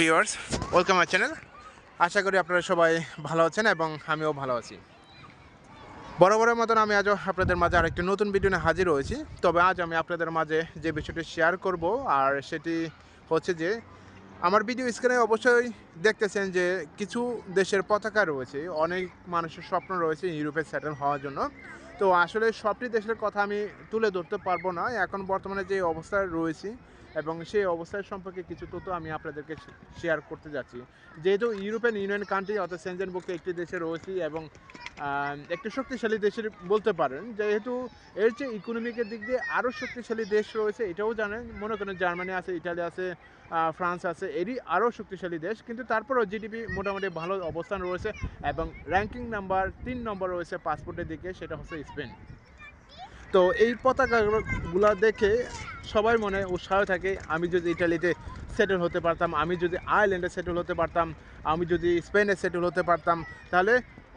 Viewers welcome my channel আশা করি আপনারা সবাই ভালো আছেন এবং আমিও ভালো আছি। বরাবরের মতন আমি আজও আপনাদের মাঝে আরেকটি নতুন ভিডিও নিয়ে হাজির হয়েছি। তবে আজ আমি আপনাদের মাঝে যে বিষয়টি শেয়ার করব, আর সেটি হচ্ছে যে, আমার ভিডিও স্ক্রিনে অবশ্যই দেখতেছেন যে কিছু দেশের পতাকা রয়েছে, অনেক মানুষের স্বপ্ন রয়েছে ইউরোপে সেটেল হওয়ার জন্য। তো আসলে সবটি দেশের কথা আমি তুলে ধরতে পারব না। এখন বর্তমানে যে অবস্থায় রয়েছি এবং সেই অবস্থার সম্পর্কে কিছু তথ্য আমি আপনাদেরকে শেয়ার করতে যাচ্ছি। যেহেতু ইউরোপিয়ান ইউনিয়ন কান্ট্রি অর্থাৎ সেনজেনভুক্ত একটি দেশে রয়েছি এবং একটি শক্তিশালী দেশের বলতে পারেন, যেহেতু এর যে ইকোনমিকের দিক দিয়ে আরও শক্তিশালী দেশ রয়েছে, এটাও জানেন। মনে করেন জার্মানি আছে ইটালি আছে ফ্রান্স আছে। এরই আরও শক্তিশালী দেশ। কিন্তু তারপরেও জিডিপি মোটামুটি ভালো অবস্থান রয়েছে এবং র্যাঙ্কিং নাম্বার তিন নম্বর রয়েছে পাসপোর্টের দিকে, সেটা হচ্ছে স্পেন। তো এই পতাকাগুলো দেখে সবাই মনে উৎসাহ থাকে, আমি যদি ইটালিতে সেটেল হতে পারতাম, আমি যদি আয়ারল্যান্ডে সেটেল হতে পারতাম, আমি যদি স্পেনে সেটেল হতে পারতাম, তাহলে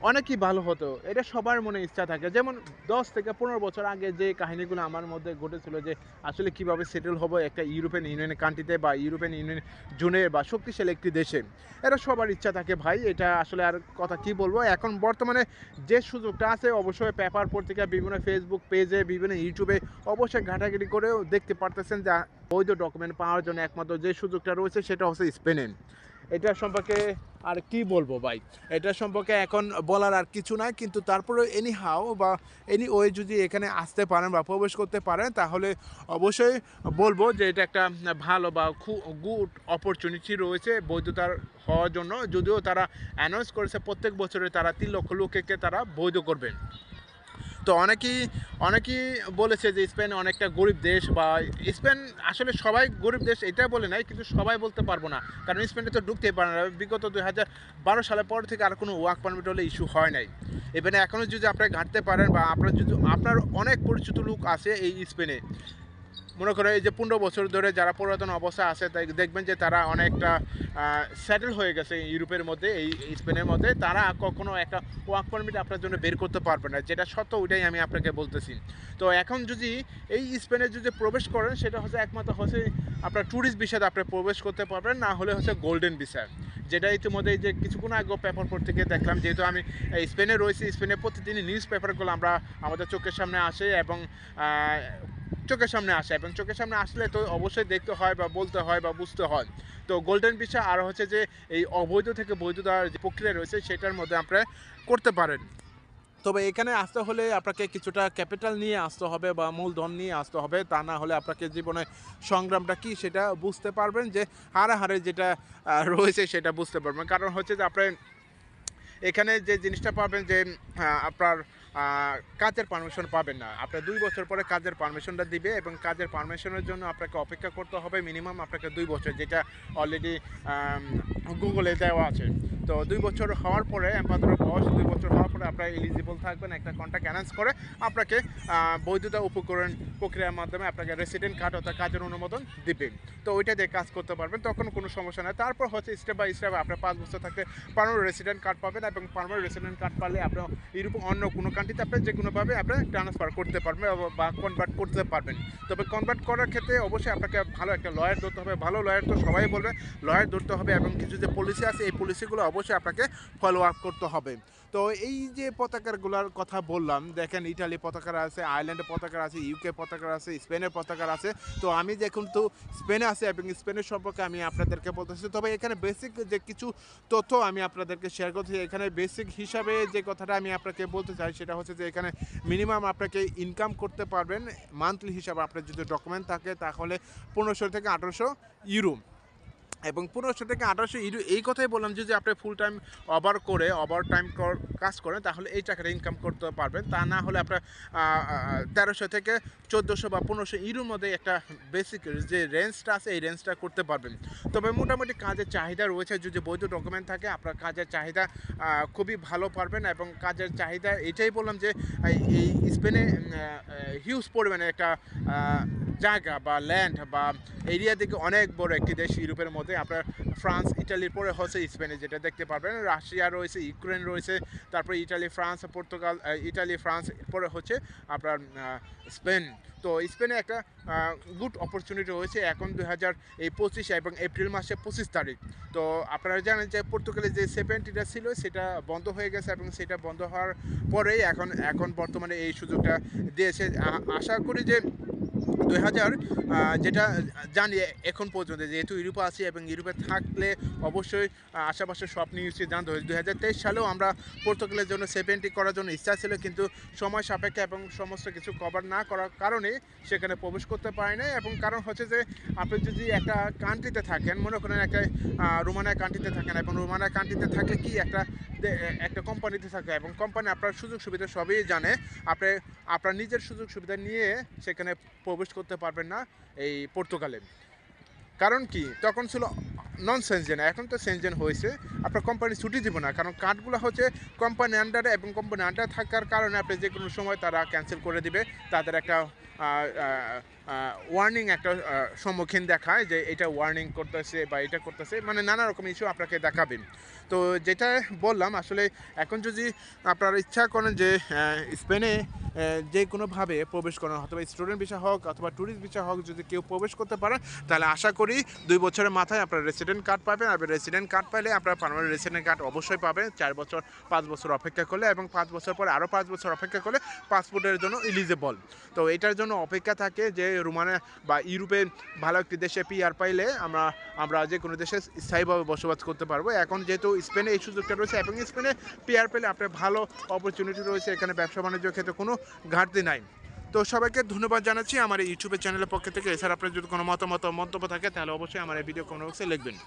অনেকই ভালো হতো। এটা সবার মনে ইচ্ছা থাকে। যেমন দশ থেকে পনেরো বছর আগে যে কাহিনিগুলো আমার মধ্যে ঘটেছিল যে আসলে কীভাবে সেটেল হব একটা ইউরোপিয়ান ইউনিয়নের কান্ট্রিতে বা ইউরোপিয়ান ইউনিয়ন জোনে বা শক্তিশালী একটি দেশে। এটা সবার ইচ্ছা থাকে ভাই। এটা আসলে আর কথা কি বলব? এখন বর্তমানে যে সুযোগটা আছে অবশ্যই পেপার পত্রিকা, বিভিন্ন ফেসবুক পেজে বিভিন্ন ইউটিউবে অবশ্যই ঘাটাঘাটি করেও দেখতে পারতেছেন যে বৈধ ডকুমেন্ট পাওয়ার জন্য একমাত্র যে সুযোগটা রয়েছে সেটা হচ্ছে স্পেনে এটা সম্পর্কে আর কি বলব ভাই? এটা সম্পর্কে এখন বলার আর কিছু নাই, কিন্তু তারপরে এনি হাও বা এনি ওয়ে যদি এখানে আসতে পারেন বা প্রবেশ করতে পারেন, তাহলে অবশ্যই বলব যে এটা একটা ভালো বা গুড অপরচুনিটি রয়েছে বৈধতার হওয়ার জন্য। যদিও তারা অ্যানাউন্স করেছে প্রত্যেক বছরে তারা তিন লক্ষ লোককে তারা বৈধ করবেন। তো অনেকেই অনেকেই বলেছে যে স্পেন অনেকটা গরিব দেশ বা স্পেন আসলে সবাই গরিব দেশ এটা বলে নাই, কিন্তু সবাই বলতে পারব না। কারণ স্পেনে তো ঢুকতেই পারে না। বিগত দুই হাজার বারো সালের পর থেকে আর কোনো ওয়ার্ক পারমিট হলে ইস্যু হয় নাই। এখানে এখনও যদি আপনারা ঘাঁটতে পারেন বা আপনার যদি, আপনার অনেক পরিচিত লোক আছে এই স্পেনে। মনে করে এই যে পনেরো বছর ধরে যারা পুরাতন অবস্থা আছে, তাই দেখবেন যে তারা অনেকটা সেটেল হয়ে গেছে ইউরোপের মধ্যে, এই স্পেনের মধ্যে। তারা কখনো একটা ওয়ার্ক পারমিট আপনার জন্য বের করতে পারবে না, যেটা সত্য ওইটাই আমি আপনাকে বলতেছি। তো এখন যদি এই স্পেনে যদি প্রবেশ করেন, সেটা হচ্ছে একমাত্র হচ্ছে আপনার ট্যুরিস্ট ভিসাতে আপনি প্রবেশ করতে পারবেন, না হলে হচ্ছে গোল্ডেন ভিসা যেটা ইতিমধ্যে যে কিছুক্ষণ আগে পেপার থেকে দেখলাম, যেহেতু আমি স্পেনে রয়েছি, স্পেনে প্রতিদিনই নিউজ পেপারগুলো আমরা আমাদের চোখের সামনে আসে এবং চোখের সামনে আসে এবং চোখের সামনে আসলে তো অবশ্যই দেখতে হয় বা বলতে হয় বা বুঝতে হয়। তো গোল্ডেন ভিসা আর হচ্ছে যে এই অবৈধ থেকে বৈধ দেওয়ার যে প্রক্রিয়া রয়েছে সেটার মধ্যে আপনারা করতে পারেন। তবে এখানে আসতে হলে আপনাকে কিছুটা ক্যাপিটাল নিয়ে আসতে হবে বা মূলধন নিয়ে আসতে হবে। তা না হলে আপনাকে জীবনে সংগ্রামটা কি সেটা বুঝতে পারবেন যে হারে হারে যেটা রয়েছে সেটা বুঝতে পারবেন। কারণ হচ্ছে যে আপনার এখানে যে জিনিসটা পাবেন যে আপনার কাজের পারমিশন পাবেন না। আপনার দুই বছর পরে কাজের পারমিশনটা দিবে এবং কাজের পারমিশনের জন্য আপনাকে অপেক্ষা করতে হবে মিনিমাম আপনাকে দুই বছর, যেটা অলরেডি গুগলে দেওয়া আছে। তো দুই বছর হওয়ার পরে আমাদের বয়স দুই বছর হওয়ার পরে আপনারা এলিজিবল থাকবেন, একটা কন্ট্যাক্ট অ্যানাউন্স করে আপনাকে বৈধতা উপকরণ প্রক্রিয়ার মাধ্যমে আপনাকে রেসিডেন্ট কার্ড অর্থাৎ কাজের অনুমোদন দিবে তো ওইটা দিয়ে কাজ করতে পারবেন, তখন কোনো সমস্যা নেই। তারপর হচ্ছে স্টেপ বাই স্টেপ আপনার পাঁচ বছর থাকতে পারমানেন্ট রেসিডেন্ট কার্ড পাবেন এবং পারমানেন্ট রেসিডেন্ট কার্ড পারলে আপনার ইউরোপ অন্য কোনো কান্ট্রিতে আপনি যে কোনোভাবে আপনি ট্রান্সফার করতে পারবেন বা কনভার্ট করতে পারবেন। তবে কনভার্ট করার ক্ষেত্রে অবশ্যই আপনাকে ভালো একটা লয়ার ধরতে হবে। ভালো লয়ার তো সবাই বলবে লয়ার ধরতে হবে এবং কিছু যে পলিসি আছে, এই পলিসিগুলো অবশ্যই আপনাকে ফলো আপ করতে হবে। তো এই যে পতাকাগুলোর কথা বললাম, দেখেন ইটালি পতাকার আছে আয়ারল্যান্ডের পতাকার আছে ইউকে পতাকার আছে স্পেনের পতাকার আছে। তো আমি দেখুন তো স্পেনে আছে এবং স্পেনের সম্পর্কে আমি আপনাদেরকে বলতেছি। তবে এখানে বেসিক যে কিছু তথ্য আমি আপনাদেরকে শেয়ার করছি, এখানে বেসিক হিসাবে যে কথাটা আমি আপনাকে বলতে চাই, সেটা হচ্ছে যে এখানে মিনিমাম আপনাকে ইনকাম করতে পারবেন। মান্থলি হিসাবে আপনার যদি ডকুমেন্ট থাকে, তাহলে পনেরোশো থেকে আঠেরোশো ইউরো এবং পনেরোশো থেকে আঠারোশো ইউরো, এই কথাই বললাম যে আপনি ফুল টাইম ওভার করে ওভার টাইম কাজ করেন, তাহলে এই টাকাটা ইনকাম করতে পারবেন। তা না হলে আপনার তেরোশো থেকে চোদ্দোশো বা পনেরোশো ইউরোর মধ্যে একটা বেসিক যে রেঞ্জটা আছে, এই রেঞ্জটা করতে পারবেন। তবে মোটামুটি কাজের চাহিদা রয়েছে, যদি বৈধ ডকুমেন্ট থাকে, আপনার কাজের চাহিদা খুবই ভালো পারবেন এবং কাজের চাহিদা, এটাই বললাম যে, এই- স্পেনে হিউজ পরিমাণে একটা জায়গা বা ল্যান্ড বা এরিয়া থেকে অনেক বড় একটি দেশ ইউরোপের মধ্যে। আপনার ফ্রান্স, ইটালির পরে হচ্ছে স্পেনে, যেটা দেখতে পারবেন। রাশিয়া রয়েছে, ইউক্রেন রয়েছে, তারপরে Italy, France, Portugal Italy, France পরে হচ্ছে আপনার স্পেন। তো স্পেনে একটা গুড অপরচুনিটি রয়েছে এখন দুই হাজার এই পঁচিশ এবং এপ্রিল মাসে পঁচিশ তারিখ। তো আপনারা জানেন যে পর্তুগালে যে সেভেন্টিটা ছিল, সেটা বন্ধ হয়ে গেছে এবং সেটা বন্ধ হওয়ার পরেই এখন এখন বর্তমানে এই সুযোগটা দিয়েছে। আশা করি যে দুই হাজার যেটা জানি এখন পর্যন্ত, যেহেতু ইউরোপে আছি এবং ইউরোপে থাকলে অবশ্যই আশেপাশে সব নিউজটি জানতে হবে দুই হাজার তেইশ সালেও আমরা পর্তুগালের জন্য সেভেন্টি করার জন্য ইচ্ছা ছিল, কিন্তু সময় সাপেক্ষে এবং সমস্ত কিছু কভার না করার কারণে সেখানে প্রবেশ করতে পারি না এবং কারণ হচ্ছে যে, আপনি যদি একটা কান্ট্রিতে থাকেন, মনে করেন একটা রোমানিয়া কান্ট্রিতে থাকেন, এবং রোমানিয়া কান্ট্রিতে থাকলে কি একটা একটা কোম্পানিতে থাকে এবং কোম্পানি আপনার সুযোগ সুবিধা সবই জানে। আপনি, আপনার নিজের সুযোগ সুবিধা নিয়ে সেখানে প্রবেশ করতে পারবেন না এই পর্তুগালে। কারণ কি? তখন ছিল নন সেনজেন এখন তো সেনজেন হয়েছে। আপনার কোম্পানি ছুটি দিব না, কারণ কার্ডগুলো হচ্ছে কোম্পানি আন্ডারে এবং কোম্পানি আন্ডারে থাকার কারণে আপনি যে কোনো সময় তারা ক্যান্সেল করে দিবে। তাদের একটা ওয়ার্নিং একটা সম্মুখীন দেখায় যে এটা ওয়ার্নিং করতেছে বা এটা করতেছে মানে নানা রকম ইস্যু আপনাকে দেখাবেন তো যেটা বললাম, আসলে এখন যদি আপনারা ইচ্ছা করেন যে স্পেনে যে কোনোভাবে প্রবেশ করেন অথবা স্টুডেন্ট ভিসা হোক, অথবা ট্যুরিস্ট ভিসা হোক, যদি কেউ প্রবেশ করতে পারে, তাহলে আশা করি দুই বছরের মাথায় আপনার রেসিডেন্ট কার্ড পাবেন। আর রেসিডেন্ট কার্ড পাইলে আপনার পারমানেন্ট রেসিডেন্ট কার্ড অবশ্যই পাবেন। চার বছর, পাঁচ বছর অপেক্ষা করলে এবং পাঁচ বছর পরে আরও পাঁচ বছর অপেক্ষা করলে পাসপোর্টের জন্য ইলিজিবল তো এটার জন্য অপেক্ষা থাকে যে রোমানে বা ইউরোপে ভালো একটি দেশে পিআর পাইলে আমরা আমরা যে কোনো দেশে স্থায়ীভাবে বসবাস করতে পারব। এখন যেহেতু স্পেনে এই সুযোগটা রয়েছে এবং স্পেনে পিআর পেলে আপনার ভালো অপরচুনিটি রয়েছে। এখানে ব্যবসা বাণিজ্যের ক্ষেত্রে কোনো ঘাটতি নাই। তো সবাইকে ধন্যবাদ জানাচ্ছি আমার ইউটিউবের চ্যানেলের পক্ষ থেকে। এছাড়া আপনার যদি কোনো মতামত মন্তব্য থাকে, তাহলে অবশ্যই আমার এই ভিডিও কোনো লিখবেন।